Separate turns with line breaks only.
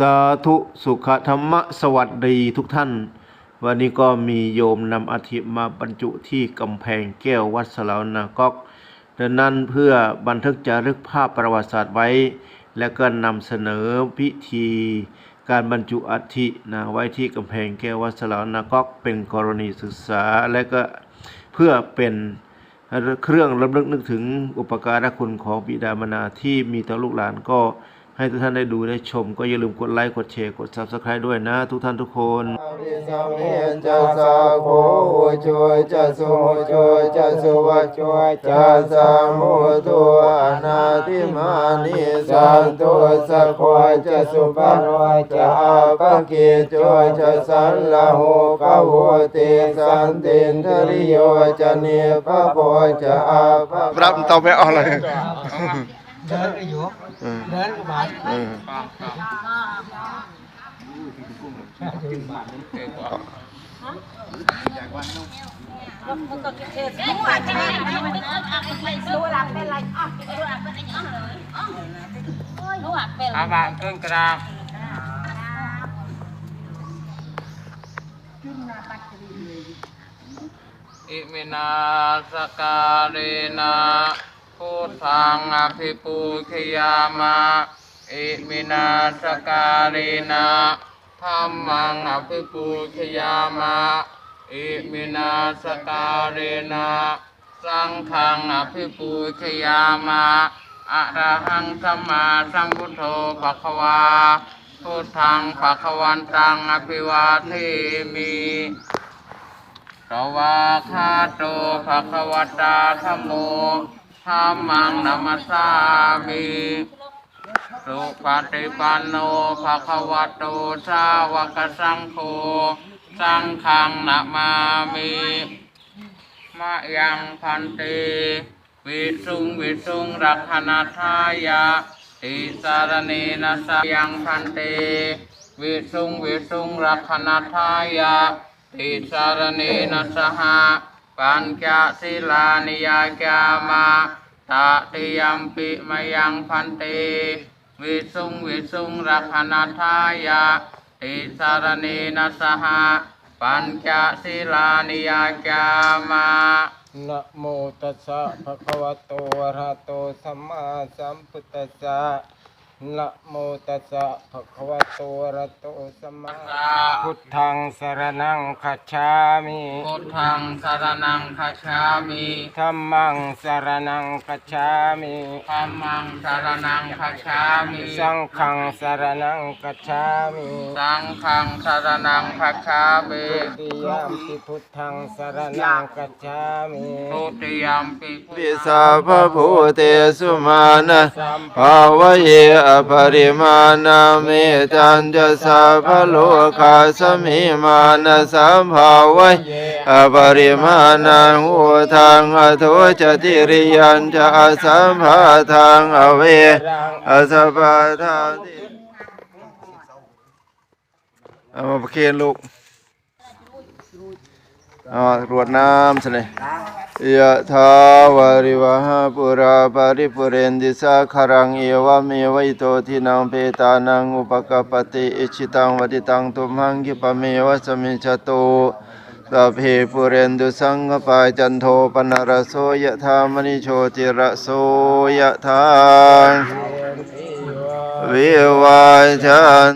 สาธุสุขธรรมะสวัสดีทุกท่าน วันนี้ก็มีโยมนำอาธิมาบรรจุที่กำแพงแก้ววัดสลาวนากอกดังนั้นเพื่อบันทึกจารึกภาพประวัติศาสตร์ไว้ และก็นำเสนอพิธีการบรรจุอัฐินะไว้ที่กำแพงแก้ววัดสลาวนากอกเป็นกรณีศึกษาและก็เพื่อเป็นเครื่องรำลึกนึกถึงอุปการะคุณของบิดามารดาที่มีต่อลูกหลานก็ ให้ทุกท่านได้ดูได้ชม ก็อย่าลืมกดไลค์กดแชร์กด Subscribe ด้วยนะ ทุกท่านทุกคน
สัมเนียนจะสาโคช่วยจะสุช่วยจะสุวัจช่วยจะสามุตัวอนาติมานิสันตุสะคจะสุปันจะอาปะกิจช่วยจะสันละหูกะโหติสันตินทริโยจะเนปะโพจะอาปะ
รับต่อไม่เอาเลย
เดินก็อยู่เดินก็บาด
มันก็เทศหัวใจมันรู้หลักเป็นไรอ๋อรู้หลักเป็นอะไรอ๋อรู้หลักเป็น
อาบานขึ้นกระดาษ อิมินาสการเรนะ พุทธังอภิปูชยามะอิมินาสการเรนะธรรมังอภิปูชยามะอิมินาสการเรนะสังฆังอภิปูชยามะอะระหังสัมมาสัมพุทโธภะคะวาพุทธังภะคะวันตังอภิวาเทมิสวาคาโตภะคะวตาธัมโม ธัมมังนัมสสามิสุปฏิปันโนภะคะวะโตสาวกสังโฆสังฆังนะมามิมะยังพันเตวิสุงวิสุงรักขณทายะติสารเนนะสยังพันเตวิสุงวิสุงรักขณทายะติสารเนนะสห ปัญจศิลานิยาจามาตาติยมปิมายังพันเตวิสุงวิสุงรักขณทายะติสารเนนะสหปัญจศิลานิยาจามา
นะโมตัสสะภะคะวะโตอะระหะโตสัมมาสัมพุทธัสสะ นะโมตัสสะภะคะวะโตอะระหะโตสัมมาพุทธังสรณังคัจฉามิ
พุทธังสารนังคัจฉามิ
ธัมมังสรณังคัจฉามิ
ธัมมังสารนังคัจฉามิ
สังฆังสรณังคัจฉามิ
สังฆังสารนังคัจฉามิ
ติยามปิพุทธังสรณังคัจฉามิ
ทุติยัมปิพุท
ปิ
ธัง
สาพะภูเตสุมานะ
สัม
ภาวะเยอปริมาณาเมตันจะสาพโลกาสมิมานะสัมภาวะ
เย
อปริมาณังหูทางอโทจติริยันจะสัมภาทางอเวอสัพพะทางเอามาประเคนลูกเอารวดน้ำสิเลย ยะทาวาริวหาปุราปาริปุเรนดิสาคารังเอวะเมวัยโตทินังเปตานังอุปกปปติอิชิตังวติตังตุมหังกิปะเมวะสมิจโตสัพเพปุเรนตุสังกปายจันโทปนารสโสยะธามณิโชติระโสยะธาวิวาจัน